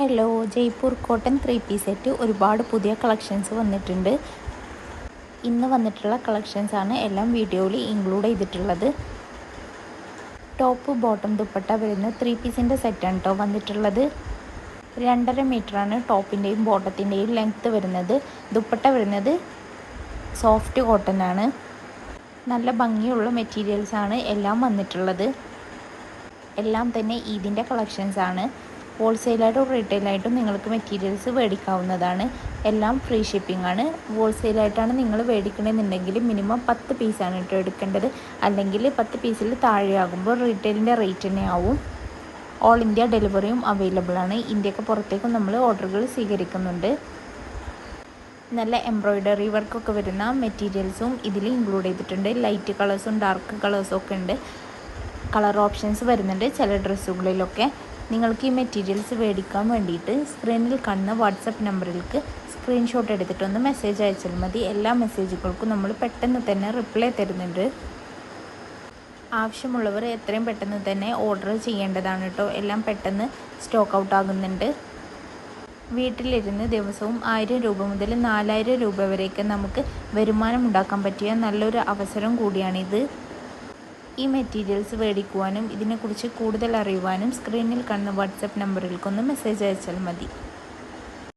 Hello Jaipur cotton three piece set ഒരുപാട് പുതിയ collections വന്നിട്ടുണ്ട്. ഇന്ന് വന്നിട്ടുള്ള കളക്ഷൻസ് ആണ് എല്ലാം വീഡിയോയിൽ ഇൻക്ലൂഡ് ചെയ്തിട്ടുള്ളത്. ടോപ്പ് ബോട്ടം ദുപ്പട്ട വരുന്ന ത്രീ പീസിന്റെ സെറ്റാണ് കേട്ടോ വന്നിട്ടുള്ളത്. രണ്ടര മീറ്ററാണ് ടോപ്പിന്റെയും ബോട്ടത്തിന്റെയും ലെങ്ത്ത് വരുന്നത്. ദുപ്പട്ട വരുന്നത് സോഫ്റ്റ് കോട്ടൺ ആണ്. നല്ല ഭംഗിയുള്ള മെറ്റീരിയൽസാണ് എല്ലാം വന്നിട്ടുള്ളത്. എല്ലാം തന്നെ ഈദിന്റെ കളക്ഷൻസ് ആണ്. ഹോൾസെയിലായിട്ടും റീറ്റെയിലായിട്ടും നിങ്ങൾക്ക് മെറ്റീരിയൽസ് മേടിക്കാവുന്നതാണ്. എല്ലാം ഫ്രീ ഷിപ്പിംഗ് ആണ്. ഹോൾസെയിലായിട്ടാണ് നിങ്ങൾ മേടിക്കണമെന്നുണ്ടെങ്കിൽ മിനിമം പത്ത് പീസാണ് കേട്ടോ എടുക്കേണ്ടത്. അല്ലെങ്കിൽ പത്ത് പീസിൽ താഴെയാകുമ്പോൾ റീറ്റെയിലിന്റെ റേറ്റ് തന്നെ ആവും. ഓൾ ഇന്ത്യ ഡെലിവറിയും അവൈലബിൾ ആണ്. ഇന്ത്യയ്ക്ക് പുറത്തേക്കും നമ്മൾ ഓർഡറുകൾ സ്വീകരിക്കുന്നുണ്ട്. നല്ല എംബ്രോയ്ഡറി വർക്കൊക്കെ വരുന്ന മെറ്റീരിയൽസും ഇതിൽ ഇൻക്ലൂഡ് ചെയ്തിട്ടുണ്ട്. ലൈറ്റ് കളേഴ്സും ഡാർക്ക് കളേഴ്സും ഒക്കെ ഉണ്ട്. കളർ ഓപ്ഷൻസ് വരുന്നുണ്ട് ചില ഡ്രസ്സുകളിലൊക്കെ നിങ്ങൾക്ക് ഈ മെറ്റീരിയൽസ് മേടിക്കാൻ വേണ്ടിയിട്ട് സ്ക്രീനിൽ കാണുന്ന വാട്സപ്പ് നമ്പറിലേക്ക് സ്ക്രീൻഷോട്ട് എടുത്തിട്ടൊന്ന് മെസ്സേജ് അയച്ചാൽ മതി. എല്ലാ മെസ്സേജുകൾക്കും നമ്മൾ പെട്ടെന്ന് തന്നെ റിപ്ലൈ തരുന്നുണ്ട്. ആവശ്യമുള്ളവർ എത്രയും പെട്ടെന്ന് തന്നെ ഓർഡർ ചെയ്യേണ്ടതാണ് കേട്ടോ. എല്ലാം പെട്ടെന്ന് സ്റ്റോക്ക് ഔട്ട് ആകുന്നുണ്ട്. വീട്ടിലിരുന്ന് ദിവസവും ആയിരം രൂപ മുതൽ നാലായിരം രൂപ വരെയൊക്കെ നമുക്ക് വരുമാനം ഉണ്ടാക്കാൻ പറ്റിയ നല്ലൊരു അവസരം കൂടിയാണിത്. ഈ മെറ്റീരിയൽസ് മേടിക്കുവാനും ഇതിനെക്കുറിച്ച് കൂടുതൽ അറിയുവാനും സ്ക്രീനിൽ കാണുന്ന വാട്സപ്പ് നമ്പറിലേക്കൊന്ന് മെസ്സേജ് അയച്ചാൽ മതി.